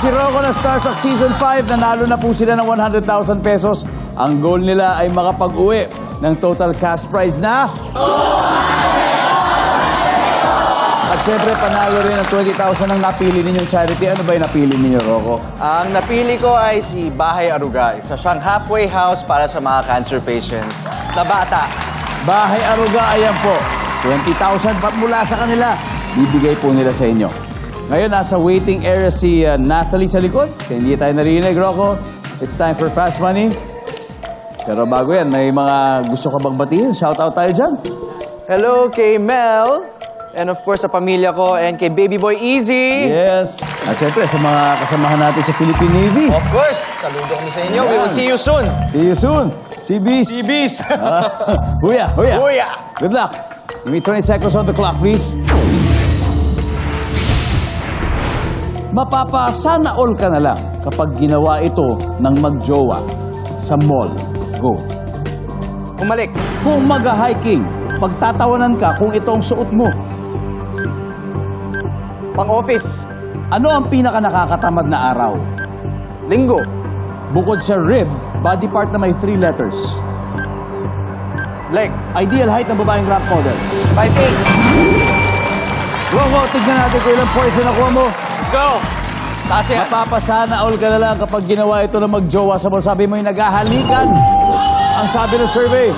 si Rocco na Starstruck Season 5. Nanalo na po sila ng 100,000 pesos. Ang goal nila ay makapag-uwi ng total cash prize na... At syempre, panalo rin ng 20,000 ang napili ninyong charity. Ano ba yung napili ninyo, Rocco? Ang napili ko ay si Bahay Aruga. Isa siyang halfway house para sa mga cancer patients na bata. Bahay Aruga, ayan po. 20,000 pa mula sa kanila. Bibigay po nila sa inyo. Ngayon, nasa waiting area si uh, Natalie sa likod. Kaya hindi tayo narinig, Rocco. It's time for Fast Money. Pero bago yan, may mga gusto ka bang batiin? Shout out tayo dyan. Hello kay Mel. And of course, sa pamilya ko. And kay Baby Boy Easy. Yes. At syempre, sa mga kasamahan natin sa Philippine Navy. Of course, saludo kami sa inyo. We will see you soon. See you soon. CBs. CBs. Ah, Huya, huya. Huya. Good luck. Give me 20 seconds on the clock, please. Mapapasana all ka na lang kapag ginawa ito ng magjowa sa mall. Go. Umalik. Kung mag-hiking, pagtatawanan ka kung ito ang suot mo. Pang-office. Ano ang pinaka nakakatamad na araw? Linggo. Bukod sa rib, body part na may three letters. Leg. Ideal height ng babaeng rap model. 5'8". Rocco, tignan natin kung ilang points na nakuha mo. Go. Taas yan. Mapapasana all ka na lang kapag ginawa ito ng magjowa sa mall. Sabi mo yung naghahalikan. Ang sabi ng survey.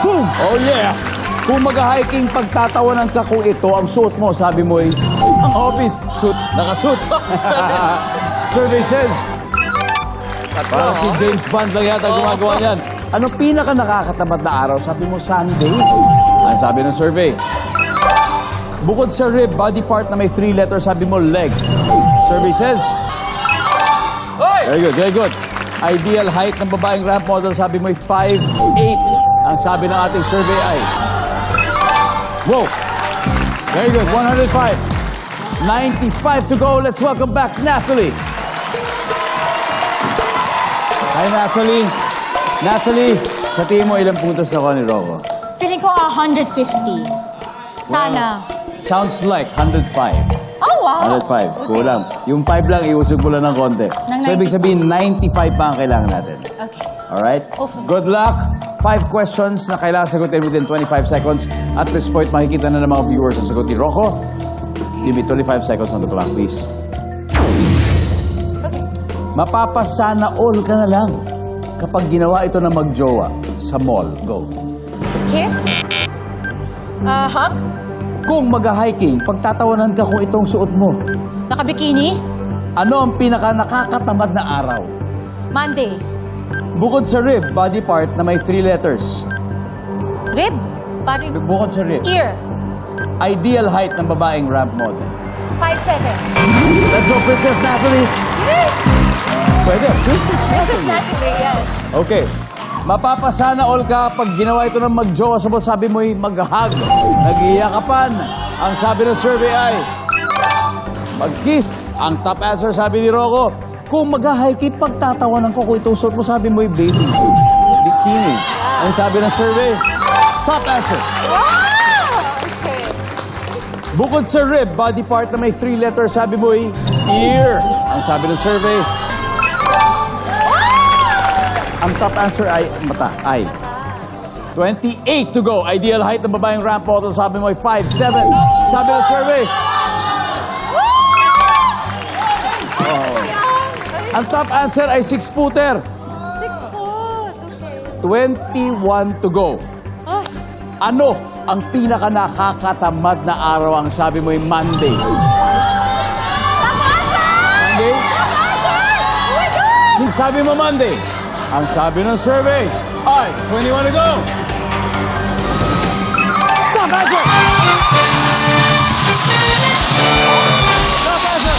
Boom! Oh yeah! Kung mag-hiking, pagtatawanan ka kung ito ang suot mo, sabi mo ay, ang office, suit, nakasuit. survey says, para si James Bond lang yata gumagawa niyan. Anong pinaka nakakatamad na araw? Sabi mo, Sunday. Ang sabi ng survey. Bukod sa rib, body part na may three letters, sabi mo, leg. Survey says, Hoy! very good, very good. Ideal height ng babaeng ramp model, sabi mo, 5'8". Ang sabi ng ating survey ay, Whoa! Very good, 105. 95 to go. Let's welcome back Natalie. Hi, Natalie. Natalie, sa tingin mo ilang puntos na ko ni Rocco? Feeling ko 150. Sana. Sounds like 105. Oh, wow. 105. Okay. Kulang. Yung 5 lang, iusog mo lang ng konti. Ng so, ibig 90. sabihin, 95 pa ang kailangan natin. Okay. Alright? Awesome. Good luck. Five questions na kailangan sagutin within 25 seconds. At this point, makikita na ng mga viewers ang sagot ni Rocco. Give me 25 seconds on the clock, please. Okay. Mapapasana all ka na lang kapag ginawa ito na magjowa sa mall. Go. Kiss? Uh, hug? Kung mag-hiking, pagtatawanan ka kung itong suot mo. Nakabikini? Ano ang pinaka nakakatamad na araw? Monday? Bukod sa rib, body part na may three letters. Rib? Body? Bukod sa rib, Ear? ideal height ng babaeng ramp model. 5'7". Let's go, Princess Natalie. Yay! Pwede, Princess This is Natalie, yes. Okay. Mapapasana all ka pag ginawa ito ng magjowa sa sabi mo'y mag-hug. Nag-iiyakapan. Ang sabi ng survey ay mag-kiss. Ang top answer sabi ni Rocco. Kung mag-hiking, pagtatawanan ko kung itong suot mo, sabi mo'y bathing suit. Bikini. Ang sabi ng survey, top answer. Bukod sa rib, body part na may three letters, sabi mo'y ear. Ang sabi ng survey, ang top answer ay mata, ay. 28 to go. Ideal height ng babaeng ramp model, sabi mo ay 5'7". Sabi ng survey, ang top answer ay 6-footer. Six foot. Okay. 21 to go. Oh, Ano ang pinaka nakakatamad na araw ang sabi mo ay Monday? Monday? oh my God! Yung sabi mo Monday, ang sabi ng survey ay 21 to go. Top answer! Top answer!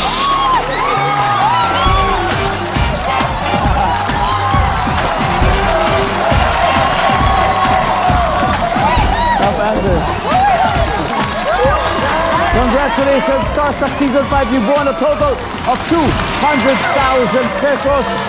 Top answer. Congratulations, Starstruck Season 5. You've won a total of 200,000 pesos.